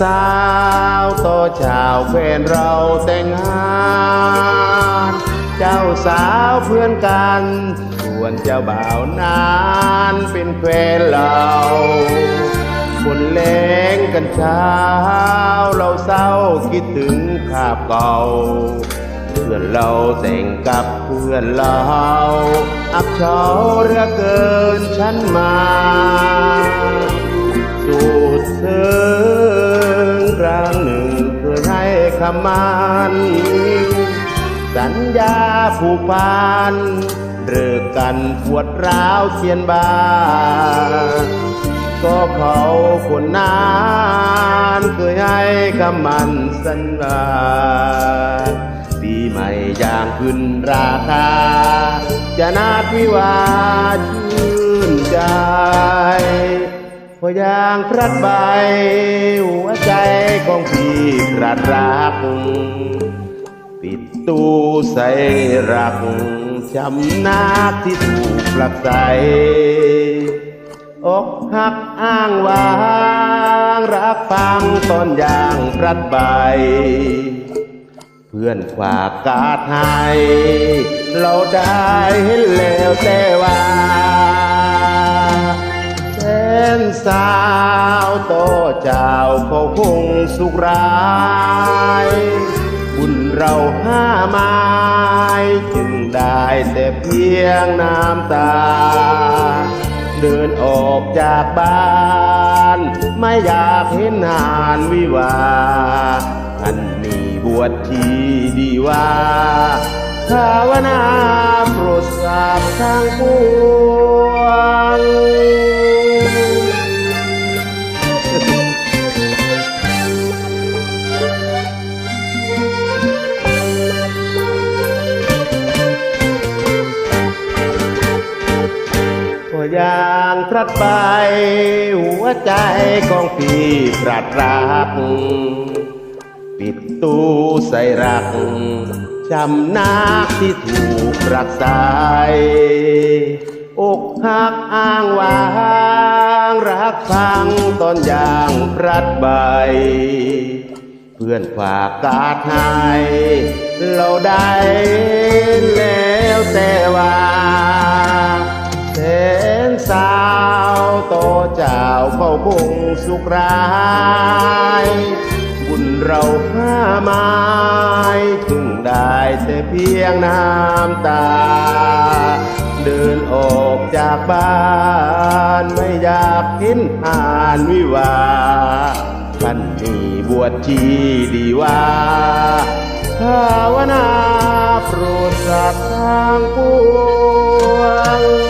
สาวต่อชาวแฟนเราแต่งงานเจ้าสาวเพื่อนกัน ส่วนเจ้าบ่าวนานเป็นแฟนเราบนแรงกันเช้า เราเศร้าคิดถึงภาพเก่าเพื่อนเราแต่งกับเพื่อนเรา อับเฉาเหลือเกินฉันมา ให้คำมันสัญญาผูกพันเลิกกันปวดร้าวเขียนบา ก็เขาคนนานเคยให้คำมันสัญญาปีใหม่ย่างขึ้นราคา จะนาดวิวาชื่นใจ พอยางพลัดใบหัวใจของพี่กระรัก ปิดตู้ใส่รักจำนาคที่ถูกปลักใสอกหักอ้างวางรักฟังตอนยางพลัดใบ เพื่อนฝากกาดให้เราได้เห็นแล้วแต่ว่า สาวโตเจ้าเขาคงสุขร้ายบุญเราห้าไม้จึงได้แต่เพียงน้ำตา เดินออกจากบ้าน ไม่อยากเห็นหานวิวาท่านมีบวชทีดีว่าภาวนาโปรดทราบทางปวง ยางพลัดไป หัวใจของพี่ปราดรัก ปิดตู้ใส่รักจำนาคที่ถูกรักสายอกหักอ้างวางรักฟังตอนยางพลัดใบ เพื่อนฝากกาดให้เราได้แล้วแต่ว่า เจ้าเขาคงสุขร้าย บุญเราห้าไม้จึงได้แต่เพียงน้ำตา เดินออกจากบ้านไม่อยากเห็นอ่านวิวาท่านมีบวชที่ดีว่าภาวนาโปรดสัตว์ทางปวง